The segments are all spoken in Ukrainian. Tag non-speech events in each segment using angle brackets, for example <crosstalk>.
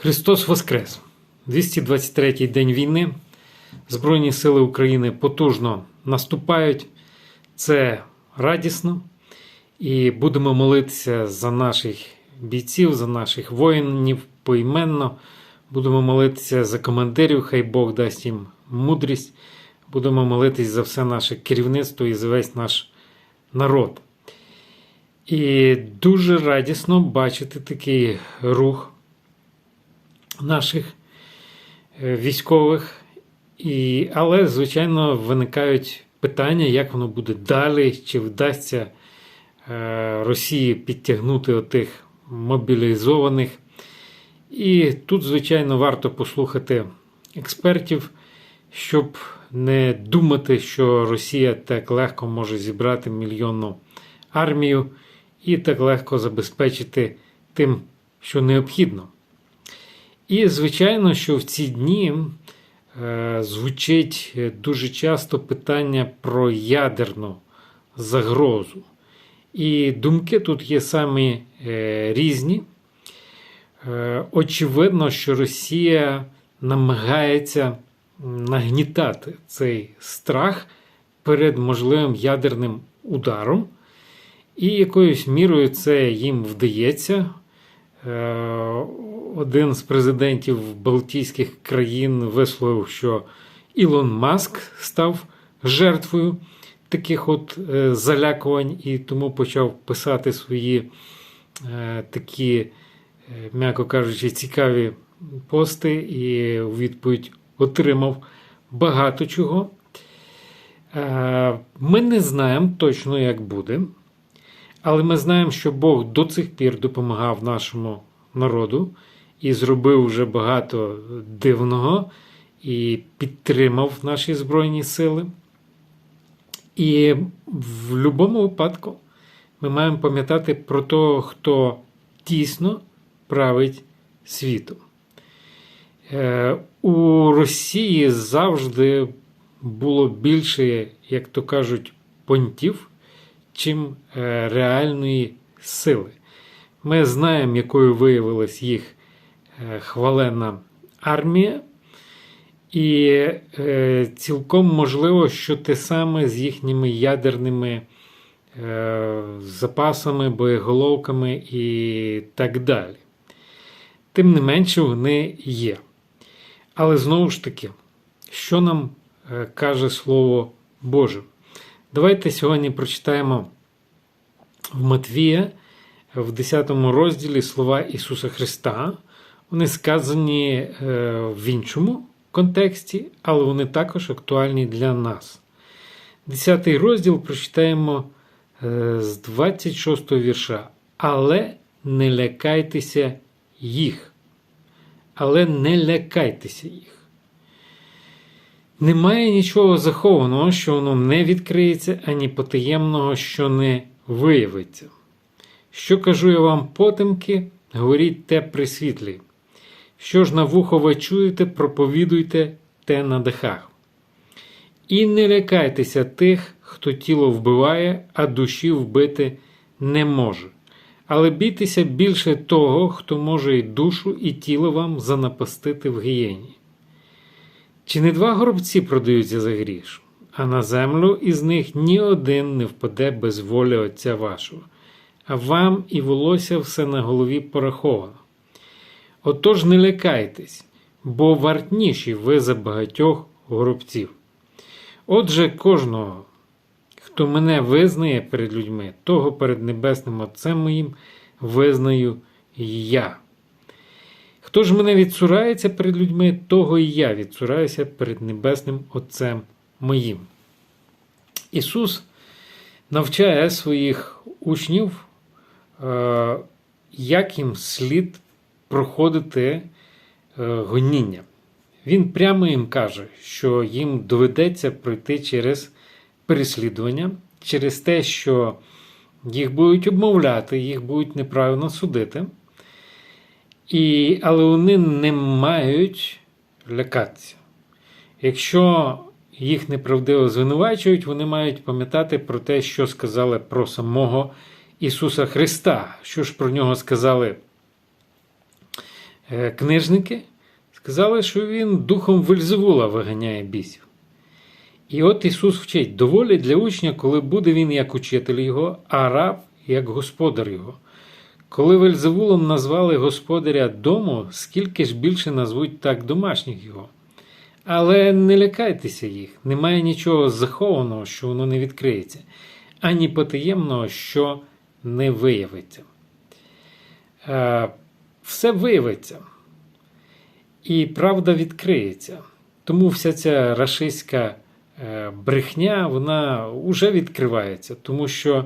Христос Воскрес! 223-й день війни. Збройні сили України потужно наступають. Це радісно. І будемо молитися за наших бійців, за наших воїнів поіменно. Будемо молитися за командирів, хай Бог дасть їм мудрість. Будемо молитись за все наше керівництво і за весь наш народ. І дуже радісно бачити такий рух наших е, військових. І, але, звичайно, виникають питання, як воно буде далі, чи вдасться е, Росії підтягнути отих мобілізованих. І тут, звичайно, варто послухати експертів, щоб не думати, що Росія так легко може зібрати мільйонну армію і так легко забезпечити тим, що необхідно. І, звичайно, що в ці дні е, звучить дуже часто питання про ядерну загрозу. І думки тут є самі е, різні. Е, очевидно, що Росія намагається нагнітати цей страх перед можливим ядерним ударом. І якоюсь мірою це їм вдається. Один з президентів Балтійських країн висловив, що Ілон Маск став жертвою таких от е, залякувань і тому почав писати свої е, такі, е, м'яко кажучи, цікаві пости, і у відповідь отримав багато чого. Ми не знаємо точно, як буде. Але ми знаємо, що Бог до цих пір допомагав нашому народу і зробив вже багато дивного і підтримав наші Збройні Сили. І в будь-якому випадку ми маємо пам'ятати про того, хто тісно править світом. Е, У Росії завжди було більше, як то кажуть, понтів чим е, реальної сили. Ми знаємо, якою виявилась їх хвалена армія, і е, цілком можливо, що те саме з їхніми ядерними запасами, боєголовками і так далі. Тим не менше, вони є. Але знову ж таки, що нам каже Слово Боже? Давайте сьогодні прочитаємо в Матвія в 10 розділі слова Ісуса Христа. Вони сказані е, в іншому контексті, але вони також актуальні для нас. 10 розділ прочитаємо е, з 26 вірша. Але не лякайтеся їх. Але не лякайтеся їх. Немає нічого захованого, що воно не відкриється, ані потаємного, що не виявиться. Що кажу я вам потемки, говоріть те при світлі. Що ж на вухо ви чуєте, проповідуйте те на дихах. І не лякайтеся тих, хто тіло вбиває, а душі вбити не може. Але бійтеся більше того, хто може і душу, і тіло вам занапастити в гієні. Чи не два горобці продаються за гріш, а на землю із них ні один не впаде без волі Отця вашого, а вам і волосся все на голові пораховано. Отож не лякайтесь, бо вартніші ви за багатьох горобців. Отже, кожного, хто мене визнає перед людьми, того перед Небесним Отцем моїм визнаю я. Хто ж мене відсурається перед людьми, того і я відсураюся перед Небесним Отцем моїм. Ісус навчає своїх учнів, е, як їм слід проходити е, гоніння. Він прямо їм каже, що їм доведеться пройти через переслідування, через те, що їх будуть обмовляти, їх будуть неправильно судити. І, Але вони не мають лякатися. Якщо їх неправдиво звинувачують, вони мають пам'ятати про те, що сказали про самого Ісуса Христа, що ж про нього сказали книжники сказали, що він духом Вельзевула виганяє бісів. І от Ісус вчить: доволі для учня, коли буде він як учитель його, а раб як господар його. Коли Вельзевулом назвали господаря дому, скільки ж більше назвуть так домашніх його. Але не лякайтеся їх, немає нічого захованого, що воно не відкриється, ані потаємного, що не виявиться. Все виявиться. І правда відкриється. Тому вся ця рашистська е, брехня, вона вже відкривається, тому що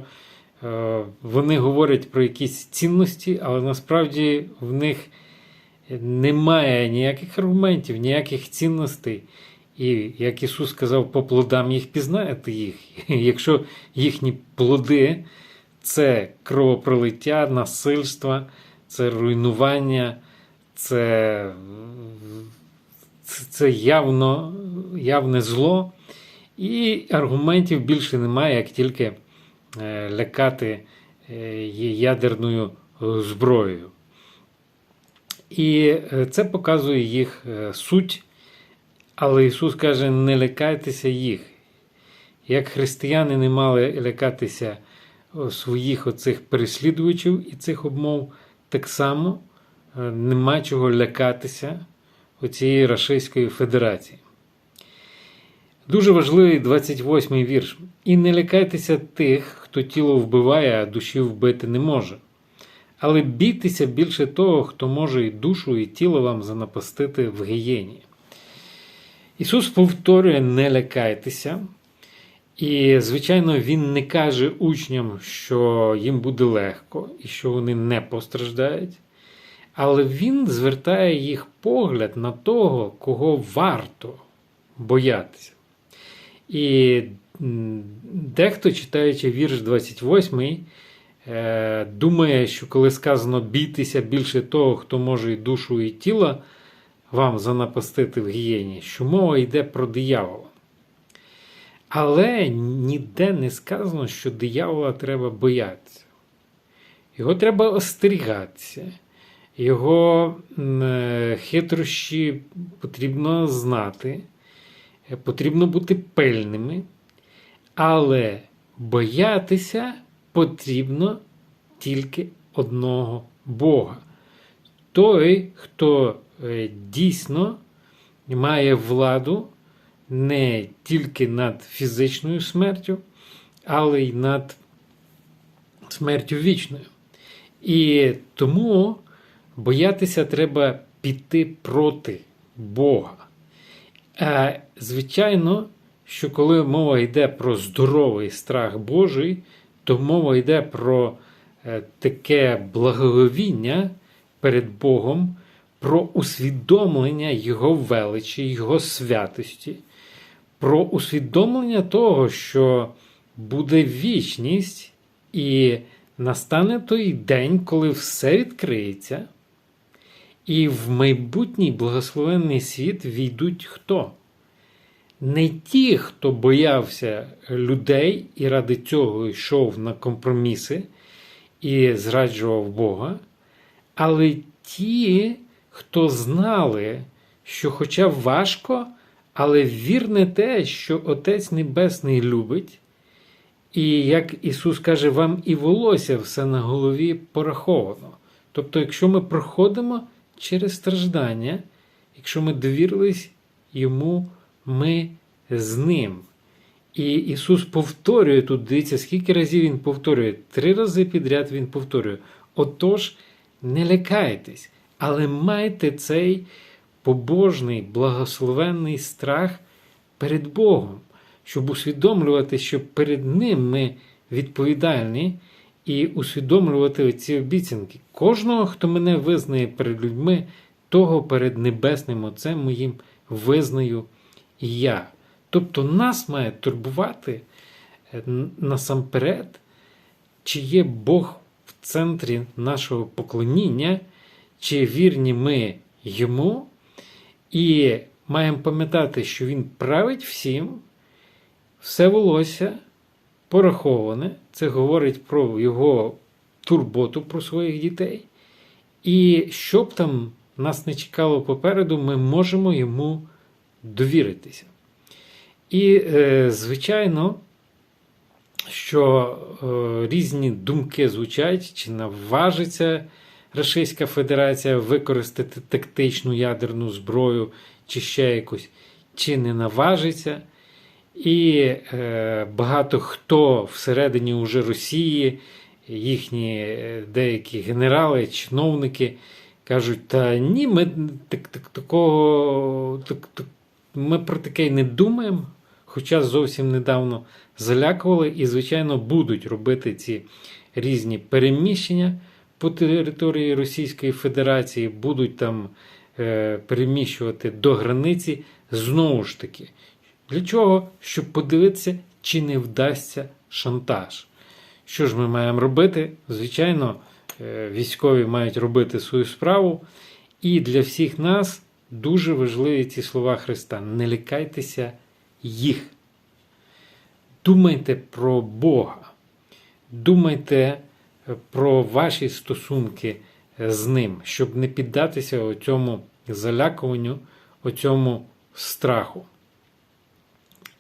е, вони говорять про якісь цінності, але насправді в них немає ніяких аргументів, ніяких цінностей. І як Ісус сказав, по плодам їх пізнаєте їх. <laughs> Якщо їхні плоди це кровопролиття, насильство, це руйнування, це, це, явно, явне зло. І аргументів більше немає, як тільки е, лякати е, ядерною зброєю. І е, це показує їх суть. Але Ісус каже: не лякайтеся їх. Як християни не мали лякатися своїх оцих переслідувачів і цих обмов, так само е, нема чого лякатися оцієї Рашистської Федерації. Дуже важливий 28-й вірш. І не лякайтеся тих, хто тіло вбиває, а душі вбити не може. Але бійтеся більше того, хто може і душу, і тіло вам занапастити в гієні. Ісус повторює: не лякайтеся. І, звичайно, Він не каже учням, що їм буде легко і що вони не постраждають. Але Він звертає їх погляд на того, кого варто боятися. І дехто, читаючи вірш 28, е, думає, що коли сказано бійтеся більше того, хто може і душу, і тіло вам занапастити в гієні, що мова йде про диявола. Але ніде не сказано, що диявола треба боятися. Його треба остерігатися. Його е, хитрощі потрібно знати, е, потрібно бути пильними, але боятися потрібно тільки одного Бога. Той, хто е, дійсно має владу не тільки над фізичною смертю, але й над смертю вічною. І тому боятися треба піти проти Бога. А, Звичайно, що коли мова йде про здоровий страх Божий, то мова йде про е, таке благоговіння перед Богом, про усвідомлення Його величі, Його святості, про усвідомлення того, що буде вічність, і настане той день, коли все відкриється, і в майбутній благословенний світ війдуть хто? Не ті, хто боявся людей і ради цього йшов на компроміси і зраджував Бога, але ті, хто знали, що, хоча важко, але вірне те, що Отець Небесний любить, і як Ісус каже, вам і волосся все на голові пораховано. Тобто, якщо ми проходимо через страждання, якщо ми довірились Йому, ми з Ним. І Ісус повторює тут, дивіться, скільки разів Він повторює, три рази підряд Він повторює. Отож, не лякайтесь, але майте цей побожний, благословенний страх перед Богом, щоб усвідомлювати, що перед Ним ми відповідальні, і усвідомлювати ці обіцянки. Кожного, хто мене визнає перед людьми, того перед Небесним Отцем моїм визнаю і я. Тобто нас має турбувати е, насамперед, чи є Бог в центрі нашого поклоніння, чи вірні ми йому, і маємо пам'ятати, що Він править всім, все волосся пораховане. Це говорить про його турботу про своїх дітей. І що б там нас не чекало попереду, ми можемо йому довіритися. І, е, звичайно, що е, різні думки звучать, чи наважиться Російська Федерація використати тактичну ядерну зброю, чи ще якусь, чи не наважиться. І е, багато хто всередині уже Росії, їхні е, деякі генерали, чиновники кажуть: та ні, ми так, так, такого, так, так, ми про таке й не думаємо. Хоча зовсім недавно залякували і, звичайно, будуть робити ці різні переміщення по території Російської Федерації, будуть там е, переміщувати до границі знову ж таки. Для чого? Щоб подивитися, чи не вдасться шантаж. Що ж ми маємо робити? Звичайно, е, військові мають робити свою справу. І для всіх нас дуже важливі ці слова Христа: не лякайтеся їх. Думайте про Бога. Думайте про ваші стосунки з Ним, щоб не піддатися оцьому залякуванню, оцьому страху.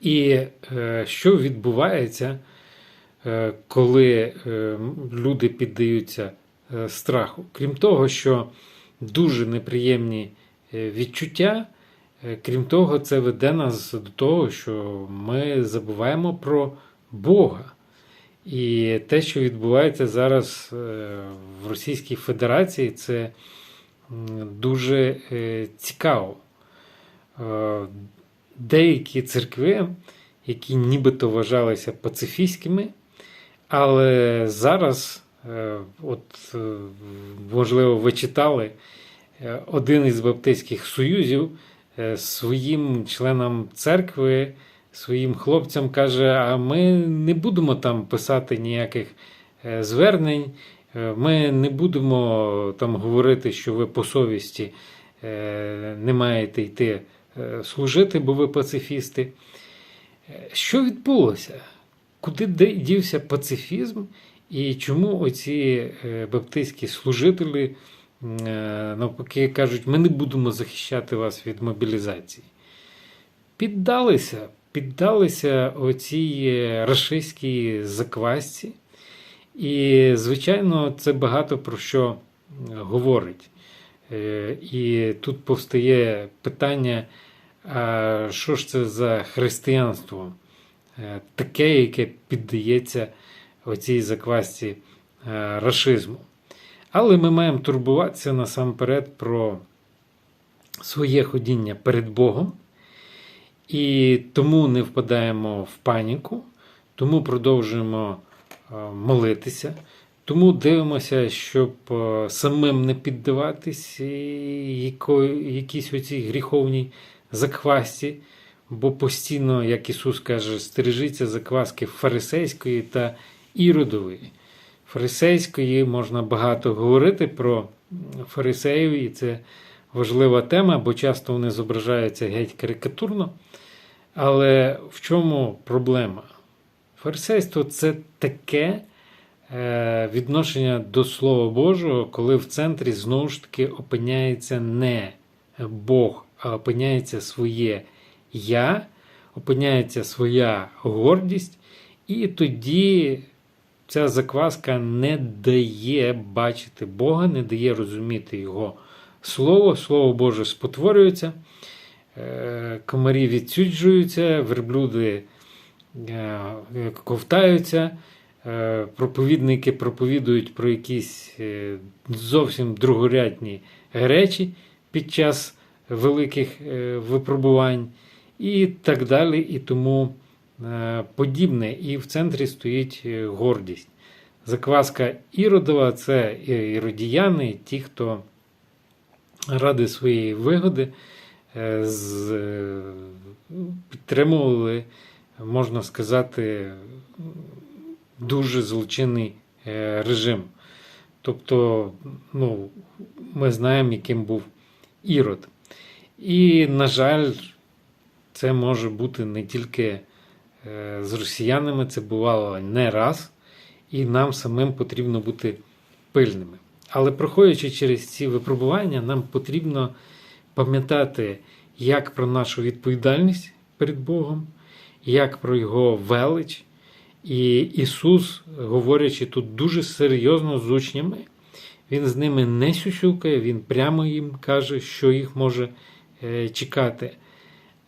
І е, що відбувається, е, коли е, люди піддаються е, страху? Крім того, що дуже неприємні е, відчуття, е, крім того, це веде нас до того, що ми забуваємо про Бога. І те, що відбувається зараз е, в Російській Федерації, це дуже е, цікаво. Е, Деякі церкви, які нібито вважалися пацифістськими, але зараз, от, можливо, ви читали, один із баптистських союзів своїм членам церкви, своїм хлопцям каже: а ми не будемо там писати ніяких е, звернень, е, ми не будемо там говорити, що ви по совісті е, не маєте йти служити, бо ви пацифісти. Що відбулося? Куди дівся пацифізм? І чому оці баптистські служителі навпаки кажуть, ми не будемо захищати вас від мобілізації? Піддалися, піддалися оцій е, рашистській заквасці. І, звичайно, це багато про що говорить. Е, І тут повстає питання, а що ж це за християнство? Е, Таке, яке піддається оцій заквасці е, рашизму. Але ми маємо турбуватися насамперед про своє ходіння перед Богом. І тому не впадаємо в паніку, тому продовжуємо е, молитися, тому дивимося, щоб е, самим не піддаватись якійсь оцій гріховній заквасті, бо постійно, як Ісус каже, стережіться закваски фарисейської та іродової. Фарисейської можна багато говорити про фарисеїв, і це важлива тема, бо часто вони зображаються геть карикатурно. Але в чому проблема? Фарисейство це таке е, відношення до Слова Божого, коли в центрі знову ж таки опиняється не Бог, а опиняється своє я, опиняється своя гордість, і тоді ця закваска не дає бачити Бога, не дає розуміти Його Слово, Слово Боже спотворюється, е, комарі відсюджуються, верблюди е, ковтаються, е, проповідники проповідують про якісь зовсім другорядні речі під час великих випробувань і так далі, і тому подібне. І в центрі стоїть гордість. Закваска Іродова це іродіяни, ті, хто ради своєї вигоди е, з, е, підтримували, можна сказати, дуже злочинний е, режим. Тобто, ну, ми знаємо, яким був Ірод. І, на жаль, це може бути не тільки з росіянами, це бувало не раз, і нам самим потрібно бути пильними. Але проходячи через ці випробування, нам потрібно пам'ятати як про нашу відповідальність перед Богом, як про Його велич. І Ісус, говорячи тут дуже серйозно з учнями, Він з ними не сюсюкає, Він прямо їм каже, що їх може е, чекати.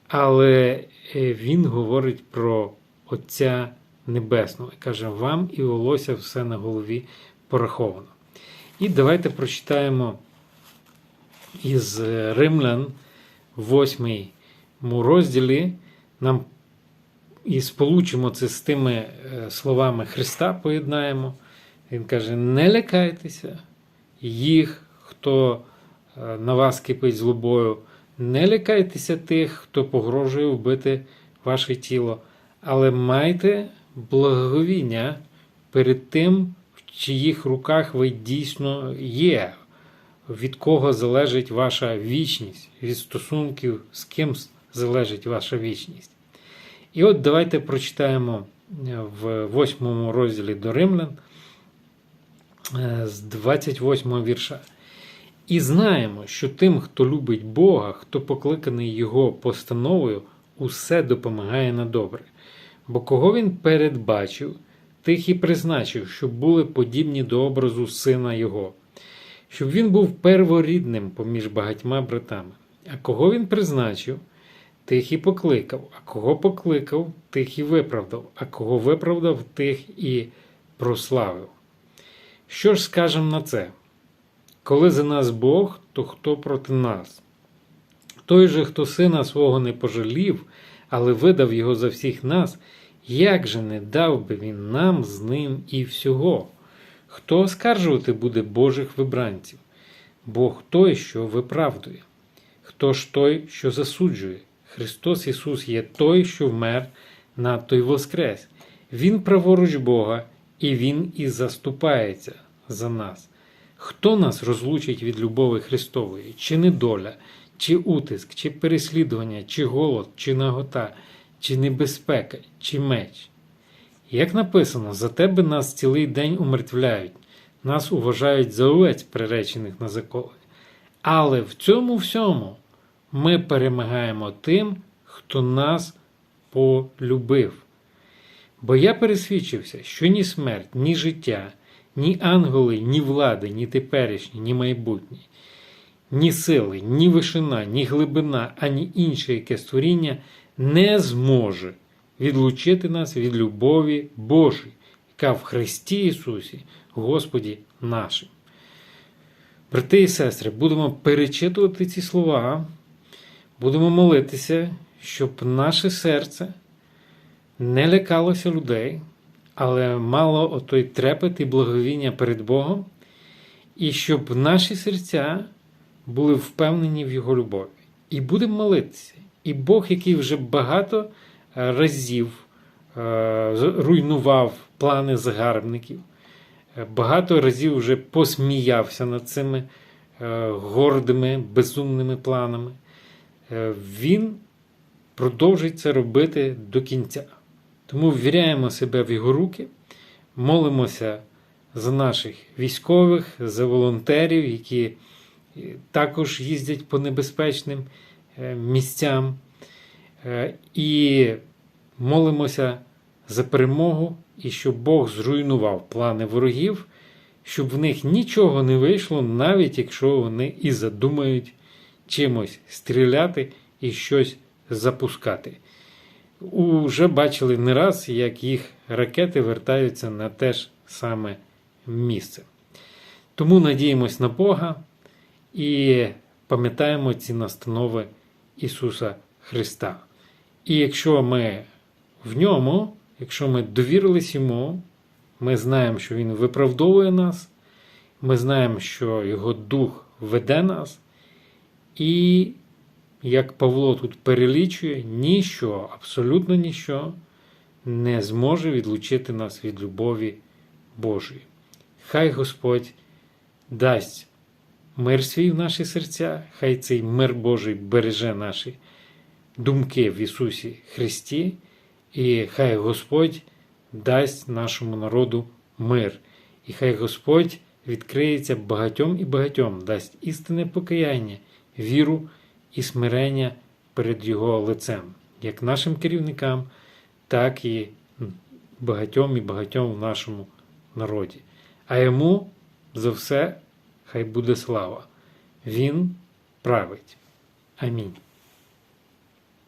Але е, Він говорить про Отця Небесного і каже, вам і волосся все на голові пораховано. І давайте прочитаємо із Римлян, 8 розділі, нам і сполучимо це з тими е, словами Христа, поєднаємо. Він каже: не лякайтеся їх, хто е, на вас кипить злобою, не лякайтеся тих, хто погрожує вбити ваше тіло, але майте благовіння перед тим, в чиїх руках ви дійсно є, від кого залежить ваша вічність, від стосунків, з ким залежить ваша вічність. І от давайте прочитаємо е, в 8 розділі до Римлян е, з 28 вірша. І знаємо, що тим, хто любить Бога, хто покликаний Його постановою, усе допомагає на добре. Бо кого він передбачив, тих і призначив, щоб були подібні до образу Сина Його, щоб він був перворідним поміж багатьма братами. А кого він призначив, тих і покликав, а кого покликав, тих і виправдав, а кого виправдав, тих і прославив. Що ж скажемо на це? Коли за нас Бог, то хто проти нас? Той же, хто сина свого не пожалів, але видав його за всіх нас, як же не дав би він нам з ним і всього? Хто оскаржувати буде Божих вибранців? Бог той, що виправдує, хто ж той, що засуджує? Христос Ісус є той, що вмер, на той воскрес. Він праворуч Бога, і Він і заступається за нас. Хто нас розлучить від любові Христової, чи недоля, чи утиск, чи переслідування, чи голод, чи нагота, чи небезпека, чи меч? Як написано, за тебе нас цілий день умертвляють, нас уважають за овець, приречених на заколи. Але в цьому всьому ми перемагаємо тим, хто нас полюбив. Бо я пересвідчився, що ні смерть, ні життя, ні ангели, ні влади, ні теперішні, ні майбутні, ні сили, ні вишина, ні глибина, ані інше яке створіння не зможе відлучити нас від любові Божої, яка в Христі Ісусі, Господі нашим. Брати і сестри, будемо перечитувати ці слова. Будемо молитися, щоб наше серце не лякалося людей, але мало отой трепет і благовіння перед Богом, і щоб наші серця були впевнені в Його любові. І будемо молитися. І Бог, який вже багато разів е, руйнував плани загарбників, е, багато разів вже посміявся над цими е, гордими, безумними планами. Е, він продовжить це робити до кінця. Тому ввіряємо себе в його руки, молимося за наших військових, за волонтерів, які е, також їздять по небезпечним е, місцям. І молимося за перемогу і щоб Бог зруйнував плани ворогів, щоб в них нічого не вийшло, навіть якщо вони і задумають чимось стріляти і щось запускати. Уже бачили не раз, як їх ракети вертаються на те ж саме місце. Тому надіємось на Бога і пам'ятаємо ці настанови Ісуса Христа. І якщо ми в ньому, якщо ми довірились Йому, ми знаємо, що Він виправдовує нас, ми знаємо, що Його Дух веде нас. І, як Павло тут перелічує, ніщо, абсолютно ніщо не зможе відлучити нас від любові Божої. Хай Господь дасть мир свій в наші серця, хай цей мир Божий береже наші думки в Ісусі Христі, і хай Господь дасть нашому народу мир, і хай Господь відкриється багатьом і багатьом, дасть істинне покаяння, віру і смирення перед Його лицем, як нашим керівникам, так і багатьом і багатьом в нашому народі. А йому за все хай буде слава. Він править. Амінь.